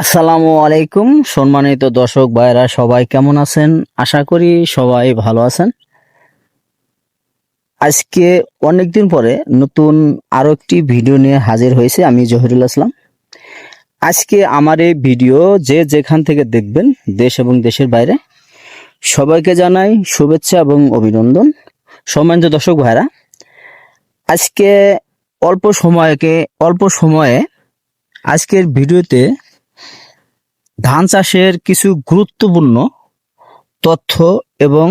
আসসালামু আলাইকুম, সম্মানিত দর্শক ভাইরা সবাই কেমন আছেন? আশা করি সবাই ভালো আছেন। আজকে অনেকদিন পরে নতুন আরও একটি ভিডিও নিয়ে হাজির হয়েছে আমি জহিরুল আসলাম। আজকে আমার এই ভিডিও যে যেখান থেকে দেখবেন, দেশ এবং দেশের বাইরে, সবাইকে জানাই শুভেচ্ছা এবং অভিনন্দন। সম্মানিত দর্শক ভাইরা আজকে অল্প সময়কে অল্প সময়ে আজকের ভিডিওতে ধান চাষের কিছু গুরুত্বপূর্ণ তথ্য এবং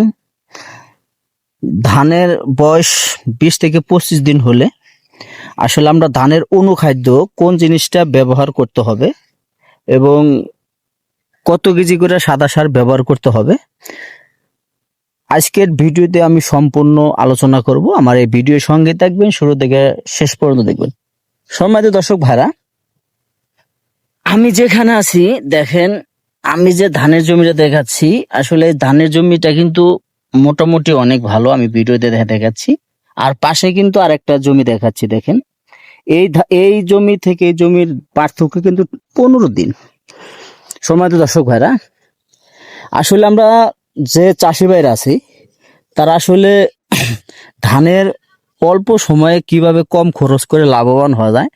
ধানের বয়স বিশ থেকে পঁচিশ দিন হলে আসলে আমরা ধানের অনুখাদ্য কোন জিনিসটা ব্যবহার করতে হবে এবং কত কেজি করে সাদা সার ব্যবহার করতে হবে। আজকের ভিডিওতে আমি সম্পূর্ণ আলোচনা করব। আমার এই ভিডিওর সঙ্গে থাকবেন, শুরু থেকে শেষ পর্যন্ত দেখবেন। সম্মানিত দর্শক ভাইরা আমি যেখানে আছি, দেখেন, আমি যে ধানের জমিটা দেখাচ্ছি, আসলে ধানের জমিটা কিন্তু মোটামুটি অনেক ভালো, আমি ভিডিওতে দেখা দেখাচ্ছি। আর পাশে কিন্তু আরেকটা জমি দেখাচ্ছি, দেখেন। এই এই জমি থেকে জমির পার্থক্য কিন্তু পনেরো দিন। সময় তো দর্শক ভাইরা। আসলে আমরা যে চাষি ভাইরা আছি, তারা আসলে ধানের অল্প সময়ে কীভাবে কম খরচ করে লাভবান হওয়া যায়,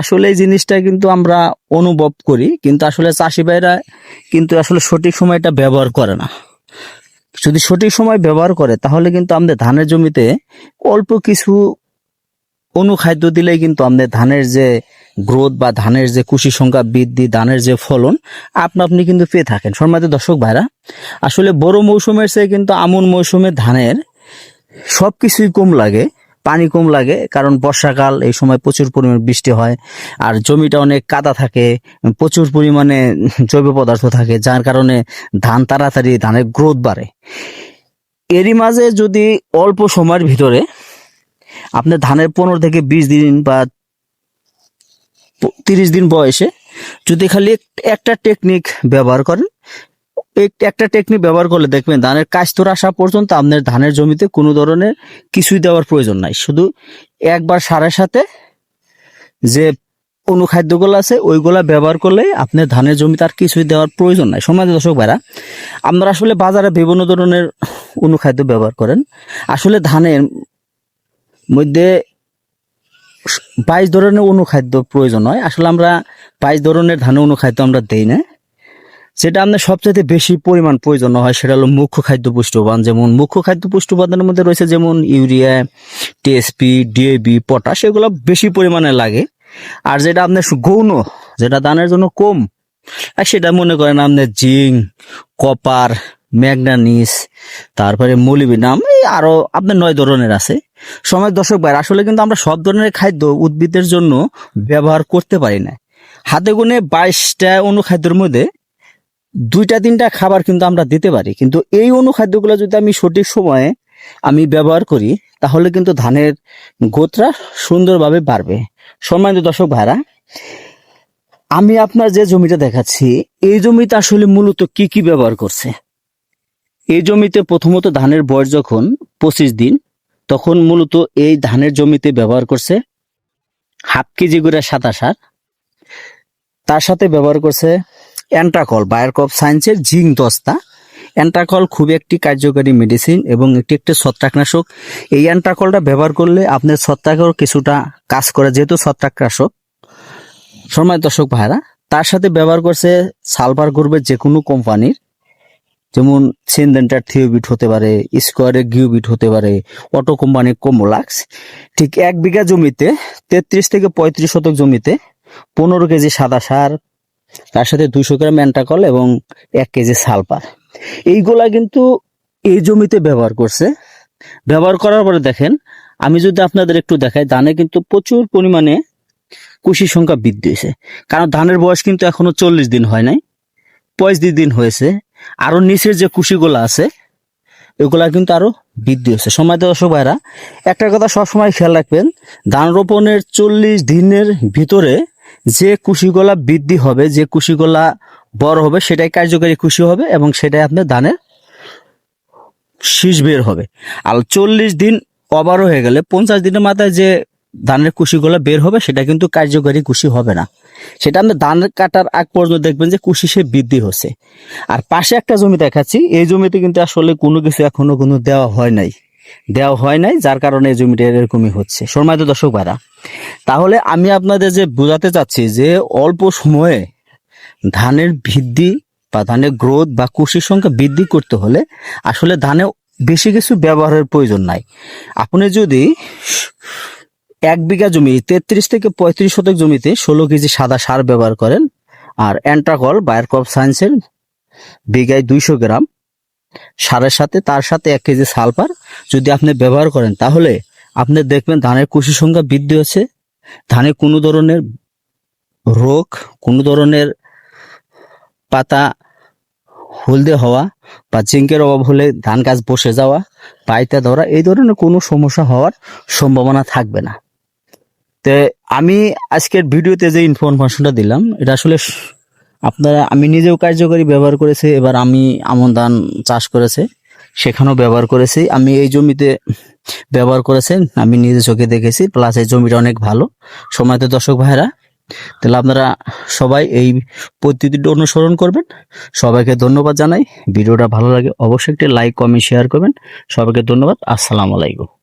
আসলে এই জিনিসটা কিন্তু আমরা অনুভব করি, কিন্তু আসলে চাষি ভাইরা কিন্তু আসলে সঠিক সময়টা ব্যবহার করে না। যদি সঠিক সময় ব্যবহার করে, তাহলে কিন্তু আমাদের ধানের জমিতে অল্প কিছু অনুখাদ্য দিলেই কিন্তু আমাদের ধানের যে গ্রোথ বা ধানের যে কুশি সংখ্যা বৃদ্ধি, ধানের যে ফলন, আপনা আপনি কিন্তু পেয়ে থাকেন। সম্মানিত দর্শক ভাইরা, আসলে বড় মৌসুমের চেয়ে কিন্তু আমন মৌসুমে ধানের সবকিছুই কম লাগে। পানি কম লাগে, কারণ বর্ষাকাল এই সময় প্রচুর পরিমাণ বৃষ্টি হয়, আর জমিটা অনেক কাদা থাকে, প্রচুর পরিমাণে জৈব পদার্থ থাকে, যার কারণে ধান তাড়াতাড়ি ধানের গ্রোথ বাড়ে। এরই মাঝে যদি অল্প সময়ের ভিতরে আপনি ধানের পনেরো থেকে বিশ দিন বা তিরিশ দিন বয়সে যদি খালি একটা টেকনিক ব্যবহার করেন একটা টেকনিক ব্যবহার করলে দেখবেন ধানের কাস্তর আসা পর্যন্ত আপনার ধানের জমিতে কোনো ধরনের কিছুই দেওয়ার প্রয়োজন নাই। শুধু একবার সারের সাথে যে অনুখাদ্যগুলো আছে, ওইগুলা ব্যবহার করলে আপনার ধানের জমিতে আর কিছুই দেওয়ার প্রয়োজন নাই। সমাজ দর্শক ভাইরা, আপনারা আসলে বাজারে বিভিন্ন ধরনের অনুখাদ্য ব্যবহার করেন। আসলে ধানের মধ্যে বাইশ ধরনের অনুখাদ্য প্রয়োজন হয়। আসলে আমরা বাইশ ধরনের ধানের অনুখাদ্য আমরা দেই না। যেটা আপনার সবচেয়ে বেশি পরিমাণ প্রয়োজন হয়, সেটা হলো মুখ্য খাদ্য পুষ্টি উপাদান যেমন মুখ্য খাদ্য পুষ্টি উপাদানের মধ্যে রয়েছে যেমন ইউরিয়া টিএসপি ডিএবি পটাশ, এগুলো বেশি পরিমাণে লাগে। আর যেটা আপনার গৌণ, যেটা দানের জন্য কম, আর সেটা মনে করেন আপনার জিঙ্ক, কপার ম্যাগনানিস তারপরে মলিবিনাম এই আরও আপনার নয় ধরনের আছে। সময় দর্শক ভাই আসলে কিন্তু আমরা সব ধরনের খাদ্য উদ্ভিদের জন্য ব্যবহার করতে পারি না। হাতে গুনে বাইশটা অনুখাদ্যের মধ্যে দুইটা তিনটা খাবার কিন্তু আমরা দিতে পারি। কিন্তু এই অনুখাদ্যগুলো যদি আমি সঠিক সময়ে আমি ব্যবহার করি, তাহলে কিন্তু ধানের গোত্রা সুন্দরভাবে বাড়বে। সম্মানিত দর্শক ভাইরা, আমি আপনার যে জমিটা দেখাচ্ছি, এই জমিতে আসলে মূলত কি কি ব্যবহার করছে? এই জমিতে প্রথমত ধানের বয়স যখন পঁচিশ দিন, তখন মূলত এই ধানের জমিতে ব্যবহার করছে হাফ কেজি করে সাদা সার। তার সাথে ব্যবহার করছে অ্যান্টাকল বায়োকপ সায়েন্সের জিঙ্ক দস্তা। অ্যান্টাকল খুব একটি কার্যকারী মেডিসিন এবং একটি একটি ছত্রাকনাশক। এই অ্যান্টাকলটা ব্যবহার করলে আপনার ছত্রাকের কিছুটা কাজ করে, যেহেতু ছত্রাকনাশক। সময় দর্শক ভাইরা তার সাথে ব্যবহার করছে সালভার গ্রুপের যে কোনো কোম্পানির। যেমন সিনডেন্টার থিওবিট হতে পারে স্কোয়ারের গিওবিট হতে পারে অটো কোম্পানির কোমোলাক্স ঠিক এক বিঘা জমিতে তেত্রিশ থেকে পঁয়ত্রিশ শতক জমিতে পনেরো কেজি সাদা সার তার সাথে দুশো গ্রাম অ্যান্টাকল এবং এক কেজি সালফার। এইগুলা কিন্তু এই জমিতে ব্যবহার করছে। ব্যবহার করার পরে দেখেন, আমি যদি আপনাদের একটু দেখাই, ধানে কিন্তু প্রচুর পরিমাণে কুশি সংখ্যা বৃদ্ধি হয়েছে। কারণ ধানের বয়স কিন্তু এখনও চল্লিশ দিন হয় নাই, পঁয়ত্রিশ দিন হয়েছে। আরও নিচের যে কুশিগুলো আছে, এগুলা কিন্তু আরও বৃদ্ধি হয়েছে। সময় দর্শক ভাইরা, একটা কথা সবসময় খেয়াল রাখবেন, ধান রোপণের চল্লিশ দিনের ভিতরে যে কুশিগুলা বৃদ্ধি হবে, যে কুশিগুলা বড় হবে, সেটাই কার্যকারী কুশি হবে এবং সেটাই আপনার ধানের শীষ বের হবে। আর চল্লিশ দিন ওভার হয়ে গেলে পঞ্চাশ দিনের মাথায় যে ধানের কুশিগুলো বের হবে, সেটা কিন্তু কার্যকারী কুশি হবে না। সেটা আপনি ধান কাটার আগ পর্যন্ত দেখবেন যে কুশি সে বৃদ্ধি হচ্ছে। আর পাশে একটা জমি দেখাচ্ছি, এই জমিতে কিন্তু আসলে কোনো কিছু এখনও কোনো দেওয়া হয় নাই। দেওয়া হয় নাই, যার কারণে এই জমিটা এরকমই হচ্ছে। সম্মানিত দর্শক ভাইরা, তাহলে আমি আপনাদের যে বোঝাতে চাচ্ছি যে অল্প সময়ে ধানের বৃদ্ধি বা ধানের গ্রোথ বা কুশির সংখ্যা বৃদ্ধি করতে হলে আসলে ধানে বেশি কিছু ব্যবহারের প্রয়োজন নাই। আপনি যদি এক বিঘা জমি, তেত্রিশ থেকে পঁয়ত্রিশ শতক জমিতে ষোলো কেজি সাদা সার ব্যবহার করেন আর অ্যান্ট্রাকল বায়োক্রপ সায়েন্সের বিঘায় দুইশো গ্রাম, সারের সাথে তার সাথে এক কেজি সালফার যদি আপনি ব্যবহার করেন, তাহলে আপনি দেখবেন ধানের কুশি সংখ্যা বৃদ্ধি হচ্ছে। ধানে কোনো ধরনের রোগ, কোনো ধরনের পাতা হলদে হওয়া বা জিঙ্কের অভাব হলে ধান গাছ বসে যাওয়া পাইতে ধরা, এই ধরনের কোনো সমস্যা হওয়ার সম্ভাবনা থাকবে না। তে আমি আজকের ভিডিওতে যে ইনফরমেশনটা দিলাম, এটা আসলে আপনারা, আমি নিজেও কার্যকরী ব্যবহার করেছি, এবার আমি আমন ধান চাষ করেছে। সেখানেও ব্যবহার করেছি। আমি এই জমিতে ব্যবহার করেছেন, আমি নিজে চোখে দেখেছি প্লাস এই জমিটা অনেক ভালো। সময় তো দর্শক ভাইরা তাহলে আপনারা সবাই এই পদ্ধতিটা অনুসরণ করবেন। সবাইকে ধন্যবাদ জানাই। ভিডিওটা ভালো লাগে অবশ্যই একটি লাইক কমেন্ট শেয়ার করবেন। সবাইকে ধন্যবাদ। আসসালামু আলাইকুম।